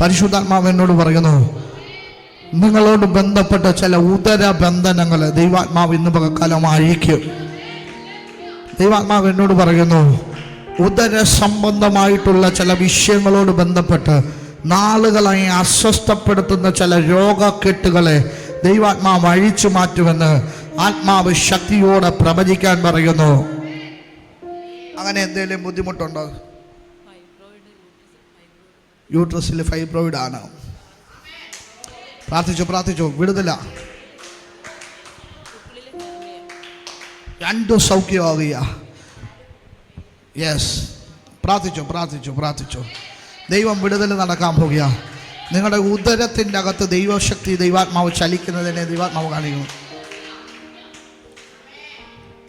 പരിശുദ്ധാത്മാവ് എന്നോട് പറയുന്നു നിങ്ങളോട് ബന്ധപ്പെട്ട ചില ഉദര ബന്ധനങ്ങൾ ദൈവാത്മാവ് ഇന്ന് പകക്കാലം അഴിക്കും ദൈവാത്മാവ് എന്നോട് പറയുന്നു ഉദര സംബന്ധമായിട്ടുള്ള ചില വിഷയങ്ങളോട് ബന്ധപ്പെട്ട് നാളുകളായി അസ്വസ്ഥപ്പെടുത്തുന്ന ചില രോഗക്കെട്ടുകളെ ദൈവാത്മാവ് അഴിച്ചു മാറ്റുമെന്ന് ആത്മാവ് ശക്തിയോടെ പ്രവചിക്കാൻ പറയുന്നു. അങ്ങനെ എന്തെങ്കിലും ബുദ്ധിമുട്ടുണ്ടോ? യൂട്രസിൽ ഫൈബ്രോയിഡ് ആണ്. പ്രാർത്ഥിച്ചു പ്രാർത്ഥിച്ചു വിടുതല രണ്ടും സൗഖ്യമാകുക യെസ് പ്രാർത്ഥിച്ചു പ്രാർത്ഥിച്ചു പ്രാർത്ഥിച്ചു. ദൈവം വിടുതൽ നടക്കാൻ പോകുക നിങ്ങളുടെ ഉദരത്തിന്റെ അകത്ത് ദൈവശക്തി ദൈവാത്മാവ് ചലിക്കുന്നതിനെ ദൈവാത്മാവ് കാണിക്കുന്നു.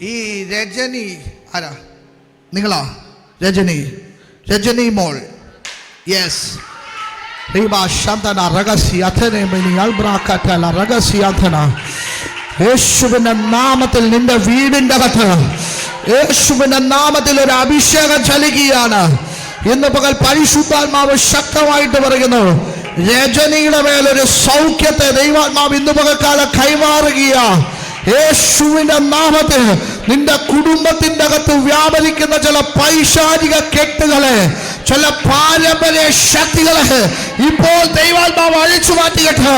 ഈ രജനി ആരാ? നിങ്ങളാ? രജനി. രജനി മോൾ. യെസ് യേശുവിന്റെ നാമത്തിൽ നിന്റെ വീടിന്റെ അകത്ത് യേശുവിന്റെ നാമത്തിൽ ഒരു അഭിഷേകം ചലിക്കുകയാണ് ഇന്ന് പകൽ പരിശുദ്ധാത്മാവ് ശക്തമായിട്ട് പറയുന്നു രജനിയുടെ മേലൊരു സൗഖ്യത്തെ ദൈവാത്മാവ് ഇന്ന് പകൽക്കാലം കൈമാറുകയാ. യേശുവിന്റെ നാമത്തിൽ നിന്റെ കുടുംബത്തിന്റെ അകത്ത് വ്യാപരിക്കുന്ന ചില പൈശാരിക കെട്ടുകളെ ചില പാരമ്പര്യ ശക്തികളെ ഇപ്പോൾ ദൈവാത്മാവ് അഴിച്ചു മാറ്റിയിട്ട്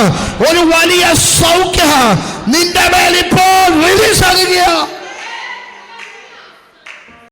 ഒരു വലിയ സൗഖ്യ നിന്റെ മേൽ ഇപ്പോൾ റിലീസ് ആകുക